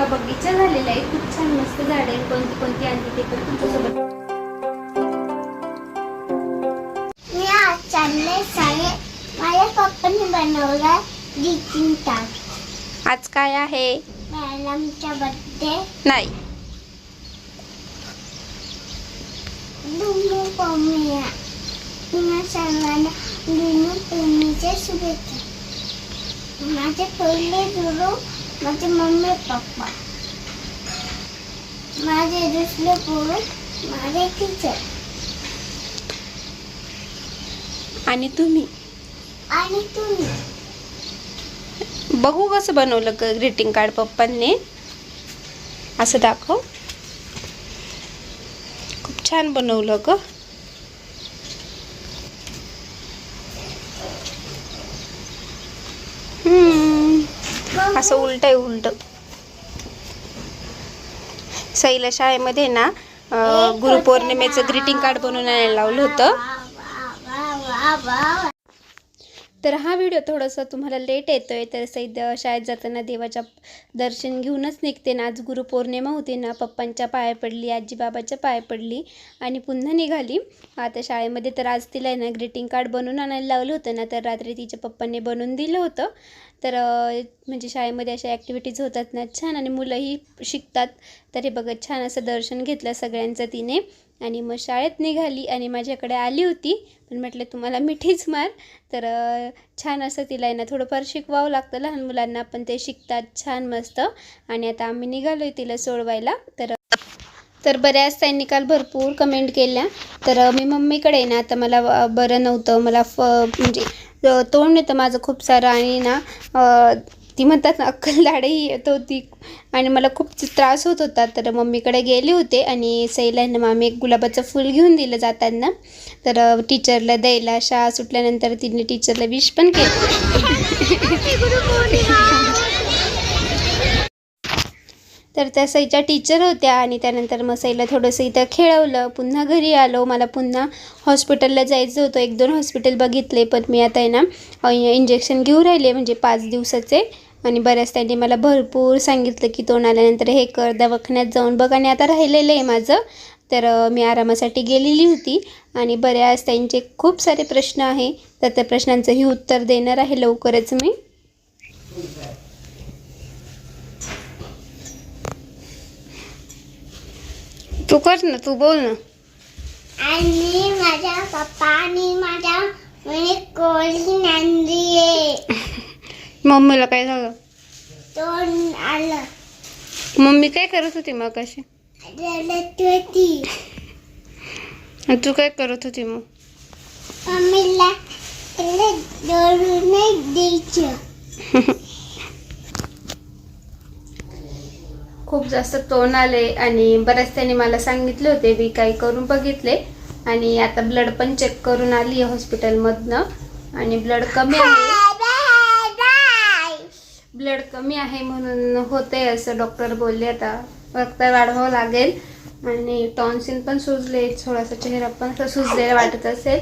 मोठा बगीचा झालेला आहे. खूप छान मस्त झाडे कोणती कोणती आणली ते पण तुमच्यासोबत. मी आज चालले माझ्या पप्पांनी बनवला आज काय आहे? मॅडमचा बर्थडे नाही. दुमू पमिया तुम्हा सर्वांना दुमू पमीच्या शुभेच्छा. माझे पहिले गुरु माझे मम्मी पप्पा. माझे दुसरे गुरु माझे टीचर आणि तुम्ही? आणि तुम्ही? बघू कसं बनवलं ग ग्रीटिंग कार्ड पप्पांनी. असं दाखव. खूप छान बनवलं ग. असं उलट आहे उलट सईला शाळेमध्ये ना गुरुपौर्णिमेचं ग्रीटिंग कार्ड बनवून आणायला लावलं होतं तर हा व्हिडिओ थोडंसं तुम्हाला लेट येतो आहे तर सैद शाळेत जाताना देवाच्या दर्शन घेऊनच निघते ना. आज गुरुपौर्णिमा होती ना पप्पांच्या पाया पडली आजीबाबाच्या पाया पडली आणि पुन्हा निघाली. आता शाळेमध्ये तर आज तिला आहे ना ग्रीटिंग कार्ड बनवून आणायला लावलं होतं ना तर रात्री तिच्या पप्पांनी बनवून दिलं होतं. तर म्हणजे शाळेमध्ये अशा ॲक्टिव्हिटीज होतात ना छान आणि मुलंही शिकतात. तर हे बघत छान असं दर्शन घेतलं सगळ्यांचं तिने. आणि मग शाळेत निघाली आणि माझ्याकडे आली होती. पण म्हटलं तुम्हाला मिठीच मार. तर छान असं तिला आहे ना थोडंफार शिकवावं लागतं लहान मुलांना पण ते शिकतात छान मस्त. आणि आता आम्ही निघालो आहे तिला सोडवायला. तर तर बऱ्याच त्यांनी काल भरपूर कमेंट केल्या. तर मी मम्मीकडे आहे ना आता मला बरं नव्हतं. मला फ म्हणजे तोंड येतं माझं खूप सारं. आणि ना ती म्हणतात ना अक्कलदाडही येत होती. आणि मला खूप त्रास होत होता. तर मम्मीकडे गेले होते आणि सईला ना मामी एक गुलाबाचं फूल घेऊन दिलं जाताना. तर टीचरला द्यायला. शाळा सुटल्यानंतर तिने टीचरला विश पण केलं. तर त्या सईच्या टीचर होत्या आणि त्यानंतर मग सईला थोडंसं इथं खेळवलं. पुन्हा घरी आलो. मला पुन्हा हॉस्पिटलला जायचं होतं. एक दोन हॉस्पिटल बघितले पण मी आता आहे ना इंजेक्शन घेऊ राहिले म्हणजे पाच दिवसाचे. आणि बऱ्याच त्यांनी मला भरपूर सांगितलं की तोंड आल्यानंतर हे कर दवाखान्यात जाऊन बघ. आणि आता राहिलेलं आहे माझं. तर मी आरामासाठी गेलेली होती. आणि बऱ्याच त्यांचे खूप सारे प्रश्न आहे. तर त्या प्रश्नांचंही उत्तर देणार आहे लवकरच मी. तू कर ना तू बोल ना. आणि माझ्या पप्पा आणि माझ्या म्हणे कोळी नांदी आहे. मम्मीला काय झालं? तोंड आलं. मम्मी काय करत होती मग कशी रडत होती. तू काय करत होती मग? मम्मीला त्याला दौडून नाही द्यायचं. खूप जास्त तोंड आले आणि बऱ्याच त्यांनी मला सांगितले होते मी काही करून बघितले. आणि आता ब्लड पण चेक करून आली आहे हॉस्पिटलमधनं आणि ब्लड कमी आहे. ब्लड कमी आहे म्हणून होते असं डॉक्टर बोलले आता. रक्त वाढवावं लागेल. आणि टॉन्सिल पण सुजले थोडासा चेहरा पण असं सुजलेला वाटत असेल.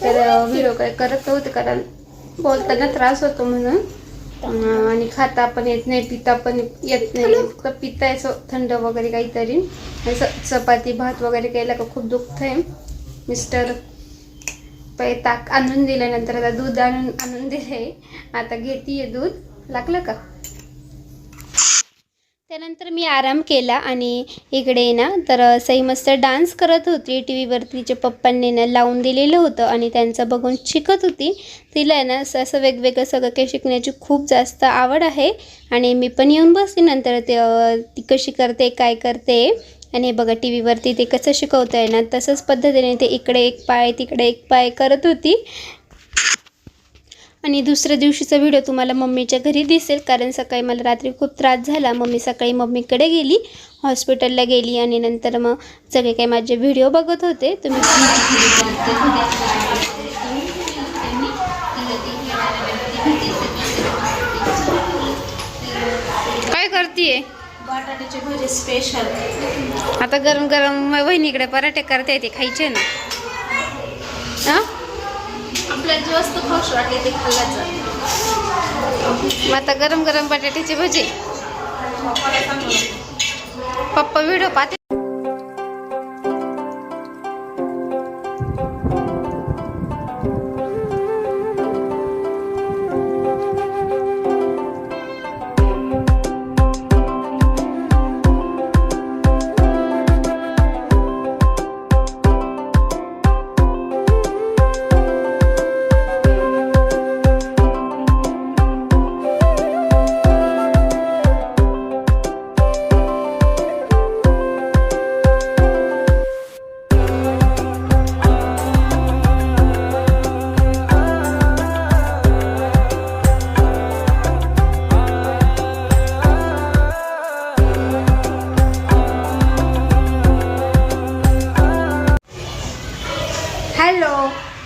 तर व्हिडिओ काय करत नव्हते कारण बोलताना त्रास होतो म्हणून. आणि खाता पण येत नाही पिता पण येत नाही. फक्त पिता असं थंड वगैरे काहीतरी. असं चपाती भात वगैरे केलं का खूप दुखत आहे मिस्टर पै ताक आणून दिल्यानंतर आता दूध आणून आणून दिले आता घेतीये दूध. लागलं का? त्यानंतर मी आराम केला आणि इकडे ना तर सई मस्त डान्स करत होती. टी व्हीवरती तिच्या पप्पांनी ना लावून दिलेलं होतं आणि त्यांचं बघून शिकत होती. तिला आहे ना असं असं वेगवेगळं सगळं काही शिकण्याची खूप जास्त आवड आहे. आणि मी पण येऊन बसते नंतर ते ती कशी करते काय करते. आणि बघा टी व्हीवरती ते कसं शिकवतं आहे ना तसंच पद्धतीने ते इकडे एक पाय तिकडे एक पाय करत होती. आणि दुसऱ्या दिवशीचा व्हिडिओ तुम्हाला मम्मीच्या घरी दिसेल कारण सकाळी मला रात्री खूप त्रास झाला. मम्मी सकाळी मम्मीकडे गेली हॉस्पिटलला गेली आणि नंतर मग सगळे काही माझे व्हिडिओ बघत होते. तुम्ही काय करतीये? बटाट्याचे भजे स्पेशल आता गरम गरम वहिनीकडे पराठे करता येते खायचे ना? हां? वस्तू खाऊश वाटते ते खाल्लं मग आता गरम गरम बटाट्याची भजी. पप्पा व्हिडिओ पाहते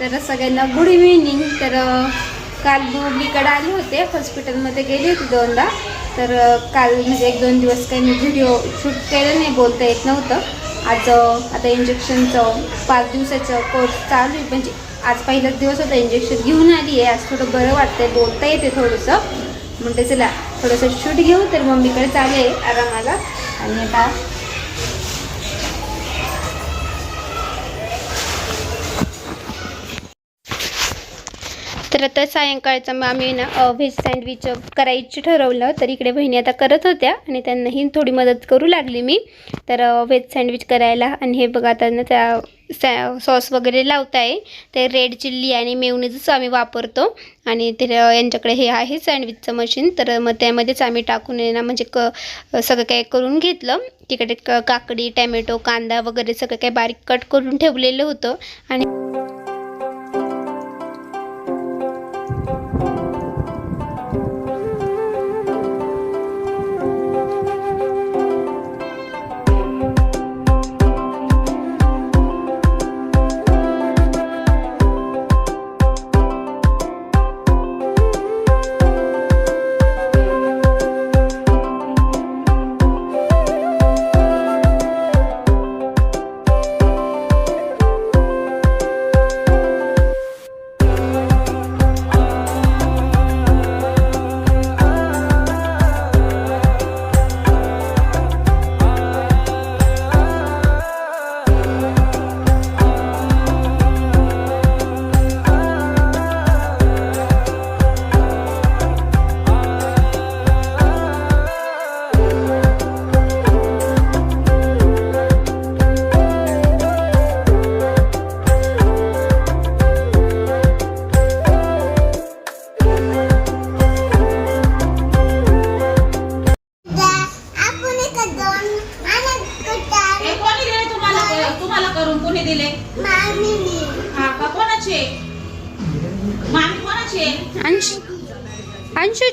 तर सगळ्यांना गुड इव्हिनिंग तर काल मम्मीकडे आले होते. हॉस्पिटलमध्ये गेली होती दोनदा. तर काल म्हणजे एक दोन दिवस काही मी व्हिडिओ शूट केलं नाही बोलता येत नव्हतं. आज आता इंजेक्शनचं पाच दिवसाचं कोर्स चालू आहे. म्हणजे आज पहिलाच दिवस होता इंजेक्शन घेऊन आली आहे. आज थोडं बरं वाटतंय बोलता येते थोडंसं. म्हणते चला थोडंसं शूट घेऊ. तर मम्मीकडे चालू आहे आरामाला. आणि आता तर आता सायंकाळचं मग आम्ही ना व्हेज सँडविच करायची ठरवलं तर इकडे बहिणी आता करत होत्या आणि त्यांनाही थोडी मदत करू लागली मी. तर व्हेज सँडविच करायला आणि हे बघा आता ना त्या सॅ सॉस वगैरे लावता आहे ते रेड चिल्ली आणि मेवणीचंच आम्ही वापरतो. आणि ते यांच्याकडे हे आहे सँडविचचं मशीन तर मग त्यामध्येच आम्ही टाकून आहे ना म्हणजे क सगळं काय करून घेतलं. तिकडे क काकडी टॅमॅटो कांदा वगैरे सगळं काय बारीक कट करून ठेवलेलं होतं. आणि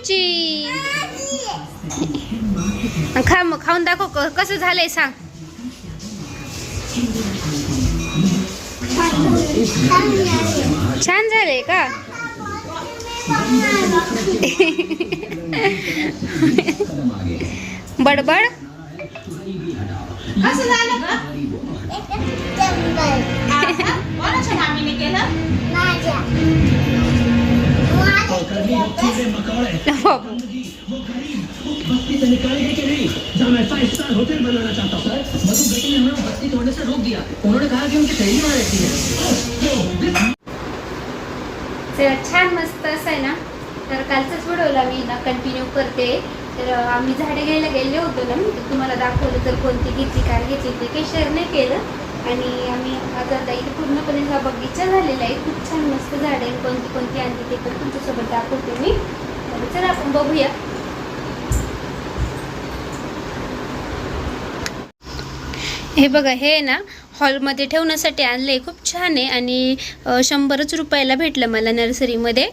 अंशूची खा मग खाऊन दाखव क- कसं झालंय सांग. छान झालंय का? बडबड? झालं चला छान मस्त असं आहे ना तर कालचाच व्हिडिओला मी ना कंटिन्यू करते. तर आम्ही झाडे घ्यायला गेले होतो ना तर तुम्हाला दाखवलं तर कोणती घेतली काय घेतली ते काही शेअर नाही केलं. आणि आम्ही आता आता इथे पूर्णपणे हा बगीचा झालेला आहे. खूप छान मस्त झाडे कोणती कोणती आणली ते पण तुमच्यासोबत दाखवते मी. तर चला आपण बघूया. हे बघा हे ना हॉलमध्ये ठेवण्यासाठी आणलं आहे खूप छान आहे. आणि शंभरच रुपयाला भेटलं मला नर्सरीमध्ये.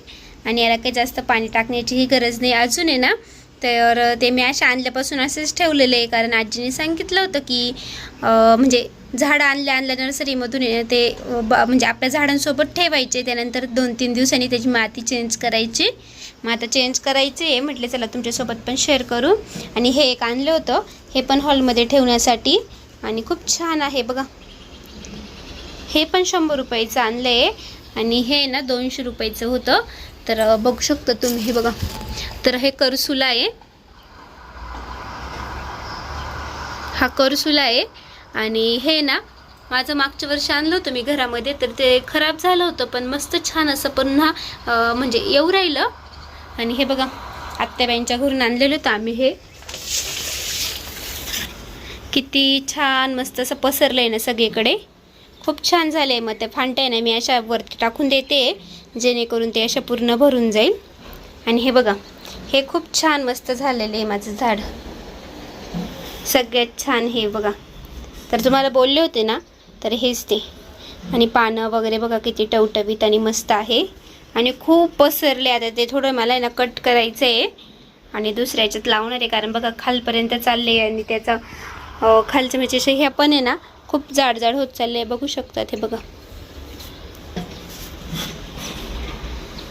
आणि याला काही जास्त पाणी टाकण्याचीही गरज नाही. अजून आहे ना तर ते मी अशा आणल्यापासून असेच ठेवलेले आहे. कारण आजीने सांगितलं होतं की म्हणजे झाडं आणल्या आणल्या नर्सरीमधून ते म्हणजे आपल्या झाडांसोबत ठेवायचे. त्यानंतर दोन तीन दिवसांनी त्याची माती चेंज करायची. मग आता चेंज करायची आहे. म्हटले चला तुमच्यासोबत पण शेअर करू. आणि हे एक आणलं होतं. हे पण हॉलमध्ये ठेवण्यासाठी. आणि खूप छान आहे बघा. हे पण शंभर रुपयाचं आणलं आहे आणि हे ना दोनशे रुपयाचं होतं. तर बघू शकता तुम्ही हे बघा. तर हे करसुला आहे. हा करसुला आहे. आणि हे ना माझं मागच्या वर्षी आणलं होतं मी घरामध्ये तर ते खराब झालं होतं पण मस्त छान असं पुन्हा म्हणजे येऊ राहिलं. आणि हे बघा आत्याबाईंच्या घरून आणलेलं होतं आम्ही हे. किती छान मस्त असं पसरलं आहे ना सगळीकडे. खूप छान झालं आहे मग ते फांट्या ना मी अशा वरती टाकून देते जेणेकरून ते अशा पूर्ण भरून जाईल. आणि हे बघा हे खूप छान मस्त झालेलं आहे माझं झाड. सगळ्यात छान हे बघा. तर तुम्हाला बोलले होते ना तर हेच ते. आणि पानं वगैरे बघा किती टवटवीत आणि मस्त आहे. आणि खूप पसरले आता ते थोडं मला आहे ना कट करायचं आहे आणि दुसऱ्या याच्यात लावणार आहे कारण बघा खालपर्यंत चालले आणि त्याचा खालचं म्हणजे असे ह्या पण आहे ना खूप जाड जाड होत चालले आहे बघू शकतात हे बघा.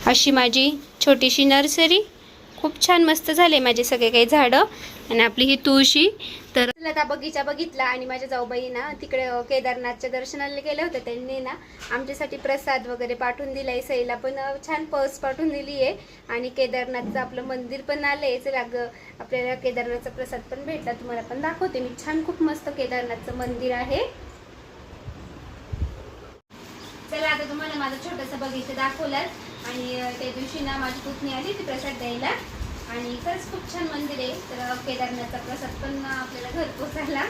अशी माझी छोटीशी नर्सरी. खूप छान मस्त झाले माझे सगळे काही झाडं. आणि आपली ही तुळशी. तर आता बगीचा बघितला आणि माझ्या जाऊबाई ना तिकडे केदारनाथच्या दर्शनाला गेले होते. त्यांनी ना आमच्यासाठी प्रसाद वगैरे पाठवून दिलाय. सईला पण छान पर्स पाठवून दिली आहे आणि केदारनाथचं आपलं मंदिर पण आलंय. चला ग आपल्याला केदारनाथचा प्रसाद पण भेटला. तुम्हाला पण दाखवते. मी छान खूप मस्त केदारनाथचं मंदिर आहे. चला आता तुम्हाला माझा छोटासा बगीचा दाखवलाच आणि त्या दिवशी ना माझी पुतणी आली ती प्रसाद द्यायला. आणि खरंच खूप छान मंदिर आहे. तर केदारनाथचा प्रसाद पण आपल्याला घरपोच आला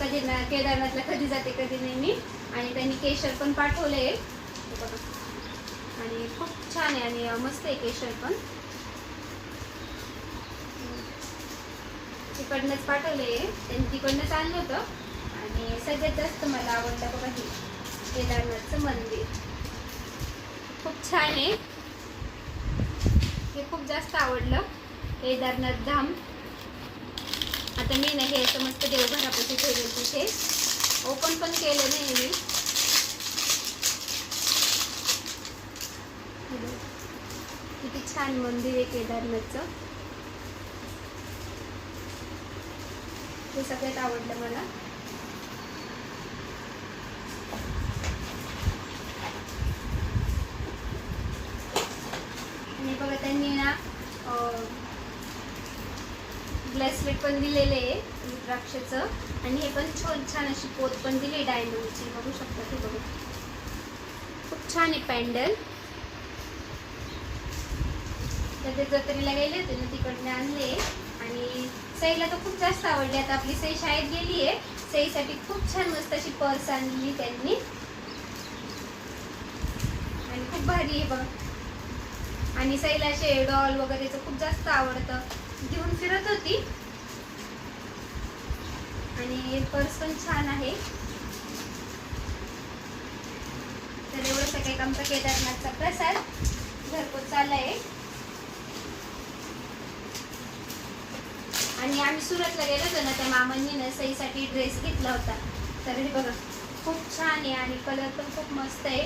कधी ना केदारनाथला कधी जाते कधी नाही मी. आणि त्यांनी केशर पण पाठवलं. आहे आणि खूप छान आहे आणि मस्त आहे केशर पण. तिकडनंच आहे त्यांनी तिकडनंच आणलं होतं. आणि सगळ्यात जास्त मला आवडलं बघा हे केदारनाथचं मंदिर. खूप छान आहे. हे खूप जास्त आवडलं. केदारनाथ धाम. आता मी ना हे असं मस्त देवघरापाशी ठेवलं तिथे ओपन पण केलं नाही मी. किती छान मंदिर आहे केदारनाथचं. हे सगळ्यात आवडलं मला. आणि बघा त्यांनी ना ब्रेसलेट पण दिलेले आहे द्राक्षाचं. आणि हे पण छान छान अशी पोत पण दिली डायमंडची. बघू शकता हे बघू खूप छान आहे पॅन्डल. तर ते जत्रेला गेले होते ना तिकडने आणले. आणि सईला तर खूप जास्त आवडली. आता आपली सई शाळेत गेली आहे. सईसाठी खूप छान मस्त अशी पर्स आणली त्यांनी. आणि खूप भारी आहे बघ. आणि सईला असे डॉल वगैरेचं खूप जास्त आवडतं. घेऊन फिरत होती. आणि पर्स पण छान आहे. तर एवढं सगळं आमचा केदारनाथचा प्रसाद घरपोच चाललाय. आणि आम्ही सुरतला गेलो होतो ना त्या मामांनी ना सईसाठी ड्रेस घेतला होता. तर हे बघा खूप छान आहे आणि कलर पण खूप मस्त आहे.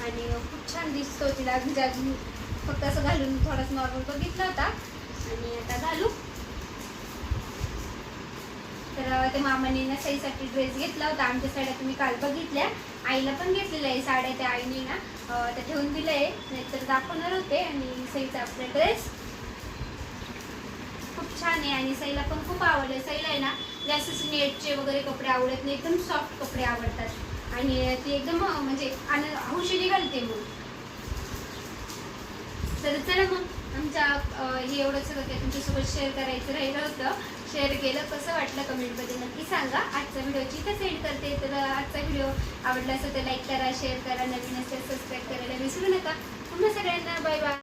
आणि खूप छान दिसतो तिला म्हणजे अजून फक्त असं घालून थोडासा नॉर्मल बघितला होता. मी आता घालू. तर ते त्या मामाने ना साईसाठी ड्रेस घेतला होता. आमच्या साड्या तुम्ही काल बघितल्या. आईला पण घेतलेल्या आहे साड्या त्या आईने ना. त्या ठेवून दिल्या आहे. नाहीतर दाखवणार होते. आणि सईचा आपला ड्रेस खूप छान आहे. आणि सईला पण खूप आवडलं. सईला आहे ना जास्त नेटचे वगैरे कपडे आवडत नाही. एकदम सॉफ्ट कपडे आवडतात. आणि ती एकदम म्हणजे आणि हौशीने घालते मग. तर चला मग. आमच्या हे एवढं सगळं काही तुमच्यासोबत शेअर करायचं राहिलं होतं. शेअर केलं कसं वाटलं कमेंटमध्ये नक्की सांगा. आजचा व्हिडिओ जिथं सेंड करते तर आजचा व्हिडिओ आवडला असेल तर लाईक करा शेअर करा नवीन असेल सबस्क्राईब करायला विसरू नका. पुन्हा सगळ्यांना बाय बाय